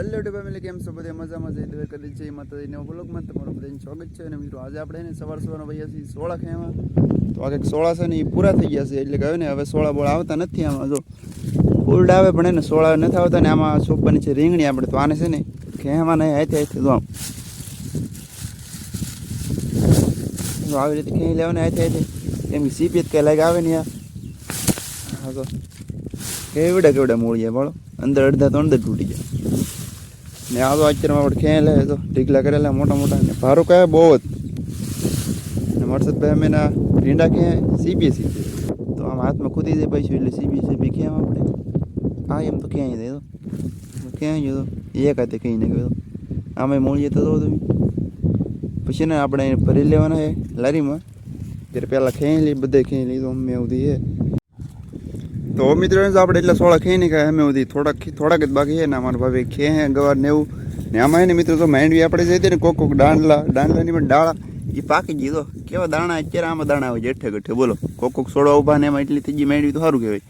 Hello two family કેમ છો બધા? મજામાં મજા દવે કરી છે માતાજી નવો બ્લોગમાં તમારું બધાનું સ્વાગત છે. અને મિત્રો, આજે આપણે એને સવાર સવારના ભાઈ છીએ સોળા ખાવામાં તો આ કંઈક સોળા છે ને એ પૂરા થઈ ગયા છે. એટલે કહ્યું ને, હવે સોળા બોળ આવતા નથી આમાં. જો ફૂલડ આવે પણ એને સોળા નથી આવતા ને આમાં સોપાની છે રીંગણી આપણે, તો આને છે ને ખેમાં નહીં હાથે હાથે જો આમ. આવી રીતે ખેઈ લેવાને હાથે હાથે. એમ કે સીપીત કઈ લાગે આવે ને યાર હા તો, કેવડા કેવડા મૂળીએ બોલો અંદર અડધા તો અંદર તૂટી જાય. ને આ તો અત્યારમાં આપણે ખેં લે તો ઢીકલા કરેલા, મોટા મોટા. ને ભારો કહે બહુ જ. ને મરસદભાઈ અમે એના ભીંડા ખેં સીપીએ સીપીએ. તો આમ હાથમાં કૂદી જાય પૈસું એટલે સીપી સીપી ક્યાં આપણે? હા, એમ તો ક્યાંય દે તો. ક્યાંય ગયો તો. એક હાથે કહી નાખ્યો તો. આમાં મૂળીએ તો તમે. પછી ને આપણે ભરી લેવાના છે લારીમાં. ત્યારે પહેલાં ખેંચી લઈ બધે ખેંચી લીધું અમે એવું છે તો મિત્રો આપણે એટલે સોળા ખાઈ નહીં ખાય અમે બધી થોડાક થોડાક જ બાકી છે ને અમારા ભાભી ખે હે ગવાર ને એવું. ને આમાં એને મિત્રો તો માંડવી આપણે જઈ ને કોક કોક દાંડલા, દાંડલાની પણ ડાળા એ પાકી તો કેવા દાણા, અત્યારે આમાં દાણા આવે એઠે ગઠે, બોલો. કોક કોક સોડા ઊભા ને એમાં એટલી થઈ ગઈ માંડવી તો સારું કહેવાય.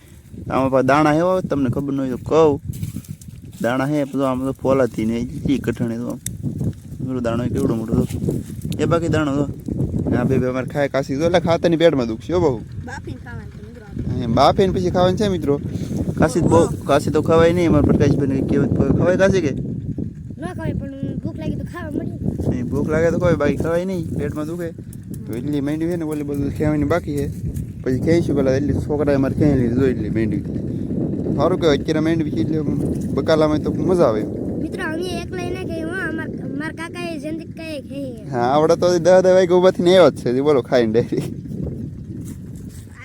આમાં પાછા દાણા એવા હોય, તમને ખબર ન હોય તો કહું. દાણા હે તો આમ તો ફોલાથી ને ઈ કઠણે તો. પેલો દાણો કેવડો મોટો તો એ બાકી દાણો તો. આ બે બે અમારે ખાય કાશી તો એટલે ખાતાની પેટમાં દુખશે બહુ. બાફે ને પછી ખાવાનું છે મિત્રો? કાશી તો બહુ કાશી તો ખવાય નહીં અમારા પ્રકાશભાઈ કહેવત ખવાય કાશી કે? ભૂખ લાગી તો ખવાય બાકી ખવાય નહીં પેટમાં દુખે. તો એટલી મેંડવી છે ને ઓલી બધું ખેવાની બાકી છે. પછી ખાઈશું પેલા એટલી છોકરાએ અમારે ખેઈ લીધી જો એટલી મેંડવી સારું કહેવાય અત્યારે મેંડવી છે એટલે બકાલામાં તો મજા આવે. મિત્રો અમે હું કાકાએ આવડે તો દસ દસ વાગે ઊભાથી ને આવ્યો જ છે બોલો ખાઈને ડાયરી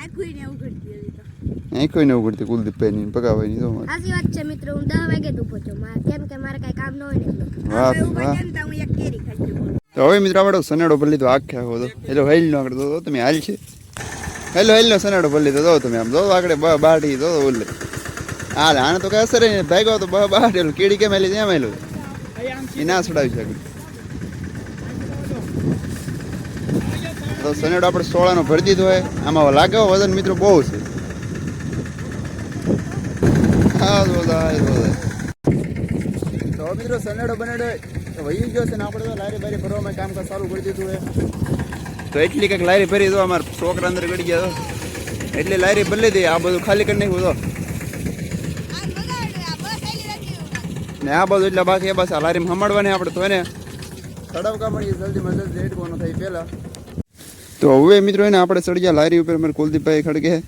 આખું ને એવું કરતી હતી તો અહીં કોઈ ન ઉગડતી પકાવાય પકાવવાની તો સાચી વાત છે મિત્રો હું 10 વાગે ઊભો છું. મારે કેમ કે મારે કઈ કામ ન હોય ને વાહ વાહ. હું એક કેરી ખાઈ. તો હવે મિત્રો આપણે સનેડો ભલી તો આખે આખો તો. હેલો હેલ નો આગળ તો તમે હાલ છે. હેલો હેલો નો સનેડો ભલી તો જો તમે આમ જો આગળ બ બાટી જો ઓલે હાલ આને તો કઈ અસર નહીં. ગયો તો બ બાટેલું કીડી કેમ હેલી ત્યાં હેલું એ ના છોડાવી શકે. તો સનેડો આપણે સોળાનો ભરી દીધો હોય આમાં લાગે વજન મિત્રો બહુ છે હા જો બનેડો વહી ગયો છે ને આપણે તો લારી બારી ભરવામાં કામકાજ ચાલુ કરી દીધું છે. તો એટલી કંઈક લારી ભરી દો અમારા છોકરા અંદર ગળી ગયા એટલી લારી બદલી દઈએ આ બધું ખાલી કરી નાખ્યું તો. ને આ બધું એટલે બાકી બસ આ લારીમાં હમાડવાની આપણે તો એને તડવકા પણ જલ્દીમાં જલ્દી હેડવાનો થાય પહેલાં. તો હવે મિત્રો એને આપણે ચડી ગયા લારી ઉપર, અમારે કુલદીપભાઈ ખડકે. ને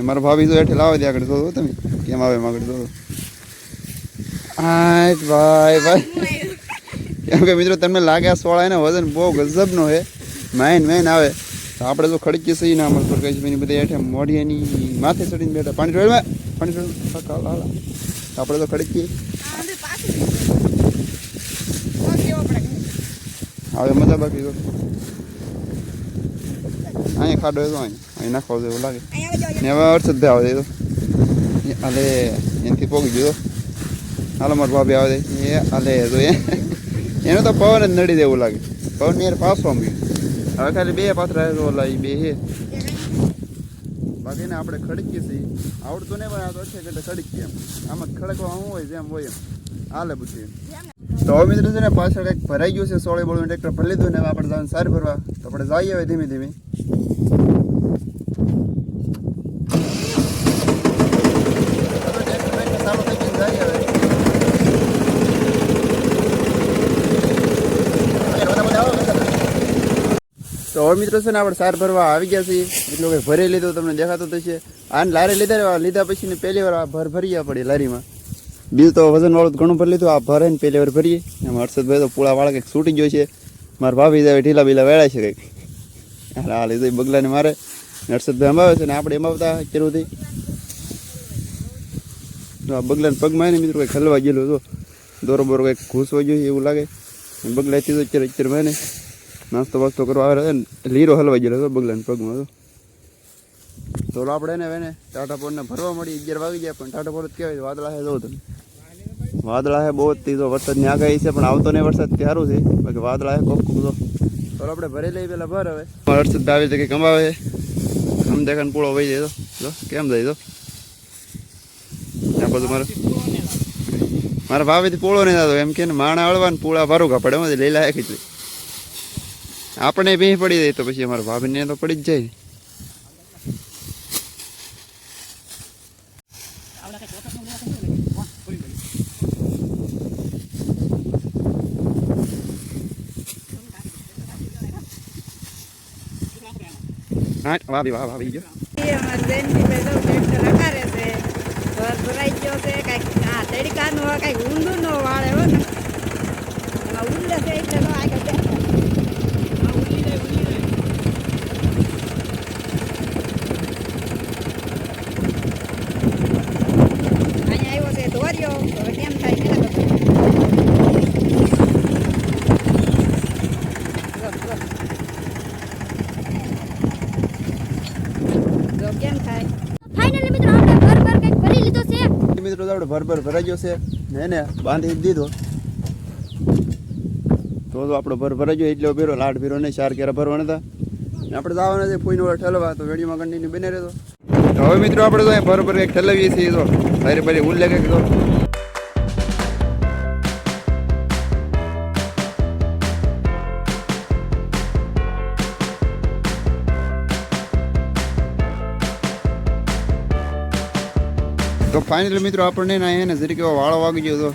મારા ભાભી તો હેઠે લાવે દે આગળ તો તમે. કેમ આવે એમ આગળ તો? હા ભાઈ ભાઈ. કેમ કે મિત્રો તમને લાગે આ સોળા એના વજન બહુ ગજબનો છે? માઇન મેન આવે. તો આપણે તો ખડકી સહી ના અમારે પ્રકાશભાઈની બધા હેઠે મોઢિયાની માથે ચડીને બેઠા. પાણી જોડવા પાણી જોડવા આપણે તો ખડકી હવે મજા બાકી ખાડો તો અહીં. અહીં નાખવા એવું લાગે. ને હવે વરસાદ ભાઈ આવે તો. હાલે એનાથી પોગી ગયો હાલો, મારા ભાભી આવે એ હાલે તો એનો તો પવન જ નડી દેવું લાગે. પવનની પાછો આમ ગયું. હવે ખાલી બે પાથરા ઓલા એ બે હે બાકી ને આપણે ખડકીએ છીએ. આવડતું નહીં પણ આ તો છે ખડકીએ એમ. આમાં ખડકવા શું હોય જેમ હોય એમ. હાલે બધું તો હવે મિત્રો છે ને પાછળ કંઈક ભરાઈ ગયું છે સોળે બોળું ટ્રેક્ટર ભરી લીધું ને આપણે જવાનું સાર ભરવા. તો આપણે જઈએ હવે ધીમે ધીમે. તો હવે મિત્રો છે ને આપણે સાર ભરવા આવી ગયા છીએ. એટલું કંઈ ભરી લીધું તમને દેખાતું થશે આને લારી લીધા લીધા પછી ને પહેલી વાર ભર ભરી પડી લારીમાં. બીજું તો વજન વાળું ઘણું ભરી લીધું, આ ભરે ને પહેલી વાર ભરીએ. એમ હર્ષદભાઈ તો પૂળા વાળા કંઈક છૂટી ગયો છે. મારા ભાભી જાય ઢીલા બીલા વેળાય છે કંઈક. હાલ આ લીધું બગલાને મારે હર્ષદભાઈ અંબાવે છે ને આપણે એમાવતા કેરુંથી તો આ બગલાને પગમાં ને મિત્રો કંઈક હલવા ગયેલું હતો દોરો બોરો કંઈક ઘૂસવા જોઈએ એવું લાગે. બગલાથી તો અત્યારે અત્યારે મને નાસ્તો વાસ્તો કરવા આવે ને લીરો હલવા ગયેલો હતો બગલાને પગમાં તો. તો આપણે એને ને ટાટા પોરને ભરવા મળી, અગિયાર વાગી જાય પણ ટાટા પોર જ કહેવાય વાદળા હે જો તમે વાદળા હે બહુ જ થી તો વરસાદની આગાહી છે, પણ આવતો નહીં વરસાદ સારું છે. બાકી વાદળા હે કોક કોક તો. તો આપણે ભરી લઈએ પેલા ભર હવે. હર્ષદ આવી તો કંઈક કમાવે આમ દેખાને પૂળો વહી જાય તો. કેમ જાય તો? ત્યાં બધું મારે મારા ભાવેથી પૂળો નહીં થતો. એમ કે માણા હળવા ને પૂળા ભરું પડે. એમાં લઈ લાયક જ. આપણે ભેં પડી જાય તો પછી અમારા ભાભીને તો પડી જ જાય. ભાભી વાહ ટ્રેક્ટર હકારે છે. ઘર ભરાઈ ગયો છે, કાંઈક આ નો કાંઈક ઊંડું ને એમાં ઊંડે છે એટલે નો આગળ બેઠા. આ ઊંડી રહે, ઊંડી રહે. અહીંયા આવ્યો છે ધોર્યો હવે કેમ થાય કેલા બધું જો, જો. જો કેમ થાય ફાઇનલી મિત્રો આપણે ઘર પર કંઈક ભરી લીધો છે મિત્રો તો આપણે ભર ભર ભરાઈ ગયો છે. ને ને બાંધી દીધો. તો તો આપણો ભર ભરાઈ ગયો એટલો ભેરો લાડ ભેરો નહીં, ચાર કેરા ભરવાના હતા. ને આપણે જવાના છે ફૂઈને વાળા ઠલવા, તો વેડીમાં કન્ટિન્યુ બને રહેતો. હવે મિત્રો આપણે તો ભર ભર કંઈક ઠલવીએ છીએ તો. ભારે ભારે ઉલ્લે કંઈક તો. તો ફાઇનલી મિત્રો આપણને ના એને જરીકે વાળો વાગી ગયો તો.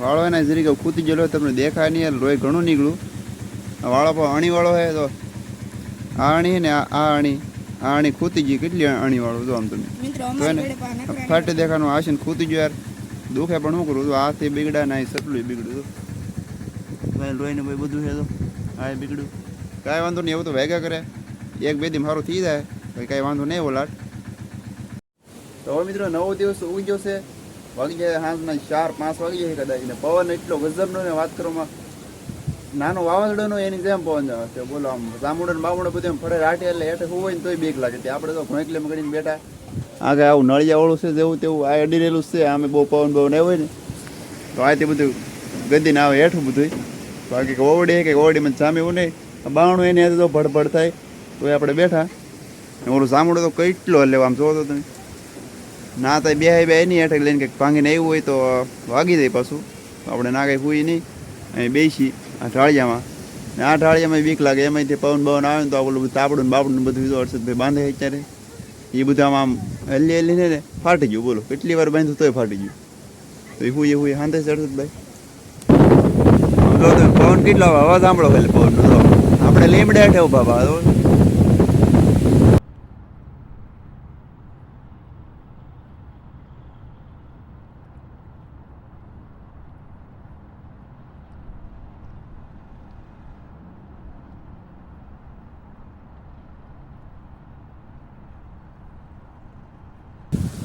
વાળો એના જરીકે ખૂતી ગયેલો તમને દેખાય નહીં લોહી ઘણું નીકળ્યું. વાળો પણ અણી વાળો છે તો. આ અણી ને આ આ અણી. આ અણી ખૂતી ગઈ કેટલી અણીવાળું વાળો જો આમ તમે તો એને ફાટે દેખાનું આશે ને ખૂતી ગયો યાર. દુખે પણ શું કરું તો હાથે બગડા ના સટલું બિગડ્યું તો ભાઈ લોહીને ભાઈ બધું છે તો. હા બિગડ્યું કાંઈ વાંધો નહીં એવું તો ભેગા કરે એક બે દી મારું થઈ જાય. ભાઈ કાંઈ વાંધો નહીં ઓલાટ તો હવે મિત્રો, નવો દિવસ ઉગી છે. વાગી જાય સાંજના ચાર, પાંચ વાગી જાય કદાચ. ને પવન એટલો ગજબનો ને વાત કરવામાં. નાનો વાવાઝોડાનો એની જેમ પવન આવે બોલો આમ જામુડો ને બામુડો બધું એમ ફરે રાટે એટલે હેઠે હોય ને તોય બીક લાગે આપણે તો ઘોંકલે કરીને બેઠા. આગળ આવું નળિયાવાળું છે, જેવું તેવું આ અડી રહેલું છે, આમે બહુ પવન બહુ ને હોય ને, તો આ તે બધું ગદીને આવે હેઠું બધું બાકી ઓવડી કે ઓવડીમાં સામે એવું નહીં આ બાવણું એની હાથે તો ભડભડ થાય. તોય આપણે બેઠા. ઓલું સામુડો તો કેટલો લેવા આમ જોવો તો તમે. ના, તો બે બે એની હેઠળ લઈને કંઈક ભાંગીને આવ્યું હોય તો વાગી જાય પાછું. આપણે ના કંઈ હુઈ નહીં. અહીં બેસી આ ઢાળિયામાં. ને આ ઢાળિયામાં બીક લાગે. એમાંથી પવન બવન આવે ને તો આ બધું તાપડું બાપડું બધું હર્ષદભાઈ બાંધે અત્યારે. એ બધા આમ હલી હલીને ને ફાટી ગયું, બોલો. કેટલી વાર બાંધ્યું તોય ફાટી ગયું. તો એ હુઈ હુઈ હાંધે છે હર્ષદભાઈ આમ જો પવન કેટલો અવાજ સાંભળો ખાલી પવન આપણે લીમડે હેઠે ઊભા પા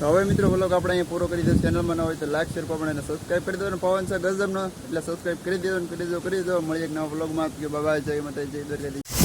તો હવે મિત્રો બોલો આપણે અહીંયા પૂરો કરી દો ચેનલમાં ન હોય તો લાઈક શેર કોમેન્ટ અને સબસ્ક્રાઈબ કરી દો અને પવન છે ગઝબનો એટલે સબસ્ક્રાઈબ કરી દેજો કરી દો કરી દો મળી એક નવા બ્લોગમાં કે બાબા જય માતા જય દ્વારકાધીશ.